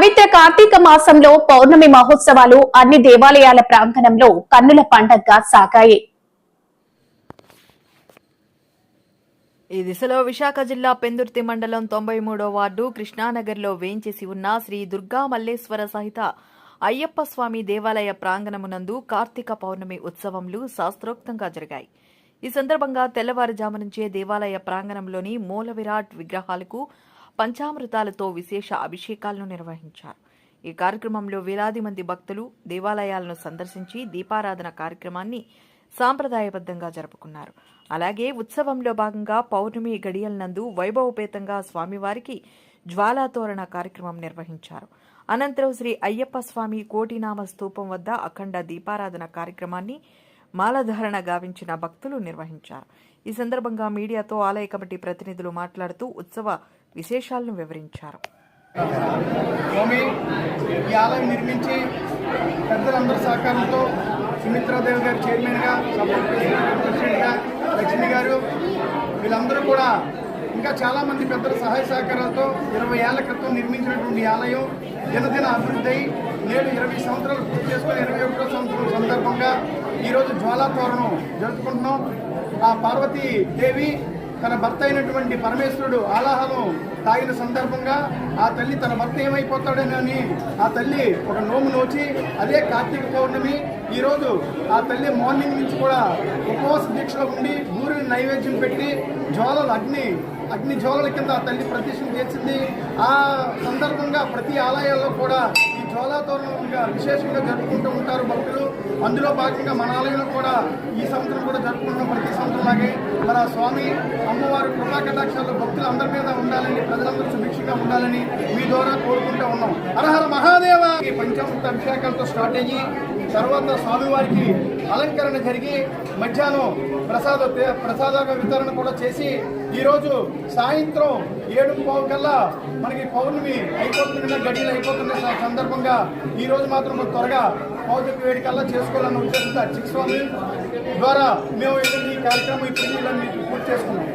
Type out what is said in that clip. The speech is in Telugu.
పవిత్ర కార్తీక మాసంలో పౌర్ణమి మహోత్సవాలు అన్ని దేవాలయాల ప్రాంగణంలో కన్నుల పండగగా సాగాయి. ఈ దిశలో విశాఖ జిల్లా పెందుర్తి మండలం తొంభై మూడో వార్డు కృష్ణానగర్లో వేంచేసి ఉన్న శ్రీ దుర్గా మల్లేశ్వర సహిత అయ్యప్ప స్వామి దేవాలయ ప్రాంగణమునందు కార్తీక పౌర్ణమి ఉత్సవములు శాస్త్రోక్తంగా జరిగాయి. ఈ సందర్భంగా తెల్లవారుజాము నుంచే దేవాలయ ప్రాంగణంలోని మూల విరాట్ విగ్రహాలకు పంచామృతాలతో విశేష అభిషేకాలను నిర్వహించారు. ఈ కార్యక్రమంలో వేలాది మంది భక్తులు దేవాలయాలను సందర్శించి దీపారాధన కార్యక్రమాన్ని సాంప్రదాయబద్ధంగా జరుపుకున్నారు. అలాగే ఉత్సవంలో భాగంగా పౌర్ణమి గడియలనందు వైభవపేతంగా స్వామివారికి జ్వాలాతోరణ కార్యక్రమం నిర్వహించారు. అనంతరం శ్రీ అయ్యప్ప స్వామి కోటినామ స్తూపం వద్ద అఖండ దీపారాధన కార్యక్రమాన్ని మాలధారణ గావించిన భక్తులు నిర్వహించారు. ఈ సందర్భంగా మీడియాతో ఆలయ కమిటీ ప్రతినిధులు మాట్లాడుతూ ఉత్సవ విశేషాలను వివరించారు. స్వామి ఈ ఆలయం నిర్మించి పెద్దలందరి సహకారంతో సుమిత్రాదేవి గారు చైర్మన్గా సపోర్ట్ ప్రెసిడెంట్గా లక్ష్మి గారు వీళ్ళందరూ కూడా ఇంకా చాలామంది పెద్దల సహాయ సహకారాలతో ఇరవై ఏళ్ళ క్రితం నిర్మించినటువంటి ఆలయం దినదిన అభివృద్ధి అయి నేడు ఇరవై సంవత్సరాలు పూర్తి చేసుకుని ఇరవై ఒకటో సంవత్సరం సందర్భంగా ఈరోజు జ్వాలా తోరణం జరుపుకుంటున్నాం. ఆ పార్వతీ దేవి తన భర్త అయినటువంటి పరమేశ్వరుడు ఆలాహలం తాగిన సందర్భంగా ఆ తల్లి తన భర్త ఏమైపోతాడని ఆ తల్లి ఒక నోము నోచి అదే కార్తీక పౌర్ణమి ఈరోజు ఆ తల్లి మార్నింగ్ నుంచి కూడా ఉపవాస దీక్షలో ఉండి మూరిని నైవేద్యం పెట్టి జ్వాలలు అగ్ని అగ్ని జ్వాలల కింద ఆ తల్లి ప్రతిష్ఠ చేసింది. ఆ సందర్భంగా ప్రతి ఆలయాల్లో కూడా ఈ జ్వాలాతోరణంగా విశేషంగా జరుపుకుంటూ ఉంటారు భక్తులు. అందులో భాగంగా మన ఆలయంలో కూడా ఈ సంవత్సరం కూడా జరుపుకుంటున్న ప్రతి సంవత్సరం లాగే మన స్వామి అమ్మవారి కృపా కటాక్షాలు భక్తులు అందరి మీద ఉండాలని ప్రజలందరూ సుభిక్షంగా ఉండాలని మీ ద్వారా కోరుకుంటూ ఉన్నాం. హరహర మహాదేవ! ఈ పంచామృత అభిషేకాలతో స్టార్ట్ అయ్యి తర్వాత స్వామివారికి అలంకరణ జరిగి మధ్యాహ్నం ప్రసాద ప్రసాద వితరణ కూడా చేసి ఈరోజు సాయంత్రం ఏడు పావు కల్లా మనకి పౌర్ణమి అయిపోతున్న గడియలు అయిపోతున్న సందర్భం సందర్భంగా ఈ రోజు మాత్రం త్వరగా పౌర్ణమి వేడి కల్లా చేసుకోవాలన్న ఉద్దేశంతో అర్చక స్వామి ద్వారా మేము ఈ కార్యక్రమం ఈ పూజలన్నీ పూర్తి చేసుకున్నాం.